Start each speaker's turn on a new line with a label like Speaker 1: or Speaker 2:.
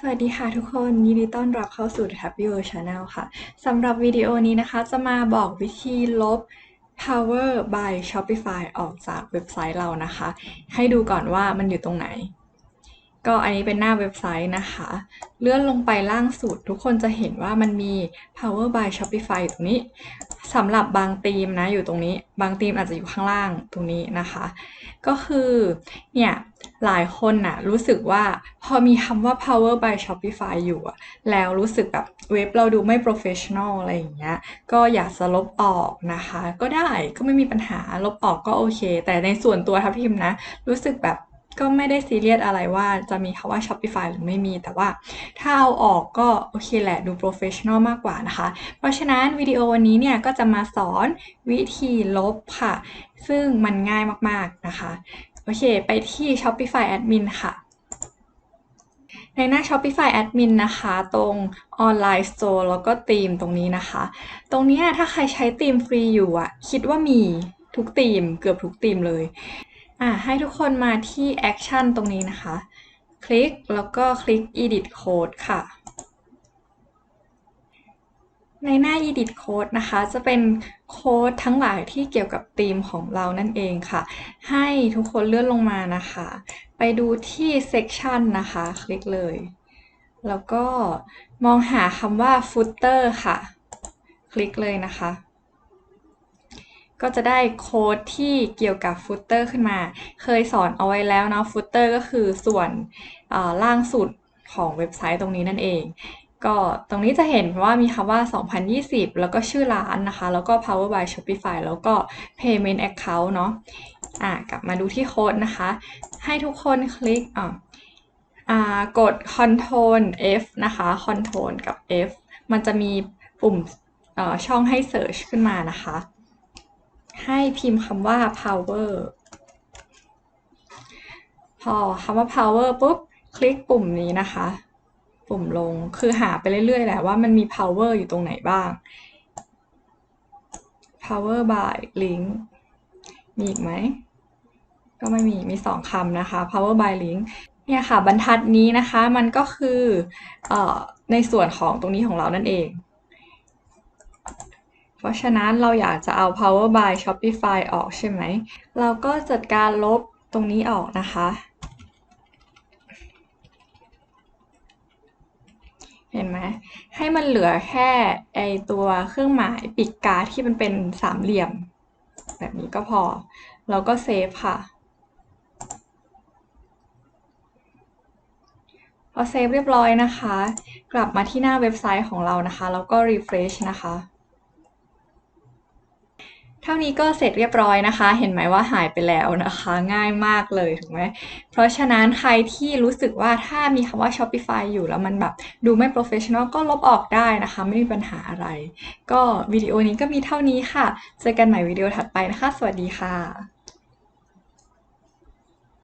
Speaker 1: สวัสดีค่ะทุกคนยินดีต้อนรับเข้าสู่ t a b i o Channel ค่ะสำหรับวิดีโอนี้นะคะ จะมาบอกวิธีลบ Power by Shopify ออกจากเว็บไซต์เรานะคะ ให้ดูก่อนว่ามันอยู่ตรงไหน ก็อันนี้เป็นหน้าเว็บไซต์นะคะ เลื่อนลงไปล่างสุด ทุกคนจะเห็นว่ามันมี Power by Shopify อยู่ตรงนี้สำหรับบางธีมนะอยู่ตรงนี้ บางธีมอาจจะอยู่ข้างล่างตรงนี้นะคะ ก็คือเนี่ย หลายคนน่ะรู้สึกว่าพอมีคำว่า power by Shopify อยู่อะแล้วรู้สึกแบบเว็บเราดูไม่ professional อะไรอย่างเงี้ยก็อยากจะลบออกนะคะ ก็ได้ก็ไม่มีปัญหาลบออกก็โอเค แต่ในส่วนตัวทัพทิมนะ รู้สึกแบบก็ไม่ได้ซีเรียสอะไรว่าจะมีคาว่า Shopify หรือไม่มี แต่ว่าถ้าเอาออกก็โอเคแหละดู professional มากกว่านะคะ เพราะฉะนั้นวิดีโอวันนี้เนี่ยก็จะมาสอนวิธีลบค่ะ ซึ่งมันง่ายมากๆนะคะ โอเค ไปที่ Shopify Admin ค่ะ ในหน้า Shopify Admin นะคะ ตรง Online Store แล้วก็ธีมตรงนี้นะคะ ตรงนี้ถ้าใครใช้ธีมฟรีอยู่อะคิดว่ามีทุกธีม เกือบทุกธีมเลย อะ ให้ทุกคนมาที่ Action ตรงนี้นะคะ คลิกแล้วก็คลิก Edit Code ค่ะ ในหน้า Edit Code นะคะ จะเป็นโค้ดทั้งหลายที่เกี่ยวกับธีมของเรานั่นเองค่ะ ให้ทุกคนเลื่อนลงมานะคะ ไปดูที่ Section นะคะ คลิกเลย แล้วก็มองหาคำว่า Footer ค่ะ คลิกเลยนะคะ ก็จะได้โค้ดที่เกี่ยวกับ Footer ขึ้นมา เคยสอนเอาไว้แล้วเนาะ Footer ก็คือส่วนล่างสุดของเว็บไซต์ตรงนี้นั่นเอง ก็ตรงนี้จะเห็นว่ามีคำว่า 2020 แล้วก็ชื่อร้านนะคะ แล้วก็ power by Shopify แล้วก็ payment account เนาะอะกลับมาดูที่โค้ดนะคะ ให้ทุกคนคลิกอะอ่ากด Ctrl F นะคะ Ctrl กับ F มันจะมีปุ่มช่องให้ search ขึ้นมานะคะ ให้พิมพ์คำว่า power พอคำว่า power ปุ๊บ คลิกปุ่มนี้นะคะ ปุ่มลง คือหาไปเรื่อยๆแหละว่ามันมี power อยู่ตรงไหนบ้าง power by link มีอีกไหม ก็ไม่มี มีสองคำนะคะ power by link เนี่ยค่ะบรรทัดนี้นะคะมันก็คืออในส่วนของตรงนี้ของเรานั่นเอง เพราะฉะนั้นเราอยากจะเอา power by Shopify ออกใช่ไหม เราก็จัดการลบตรงนี้ออกนะคะ เห็นไหมให้มันเหลือแค่ไอตัวเครื่องหมายปิดการ์ดที่มันเป็นสามเหลี่ยม แบบนี้ก็พอ แล้วก็เซฟค่ะพอเซฟเรียบร้อยนะคะ กลับมาที่หน้าเว็บไซต์ของเรานะคะ แล้วก็ refresh นะคะ เท่านี้ก็เสร็จเรียบร้อยนะคะ เห็นไหมว่าหายไปแล้วนะคะ ง่ายมากเลยถูกไหมเพราะฉะนั้นใครที่รู้สึกว่าถ้ามีคำว่า Shopify อยู่แล้วมันแบบดูไม่ professional ก็ลบออกได้นะคะ ไม่มีปัญหาอะไร ก็วิดีโอนี้ก็มีเท่านี้ค่ะ เจอกันใหม่วิดีโอถัดไปนะคะ สวัสดีค่ะ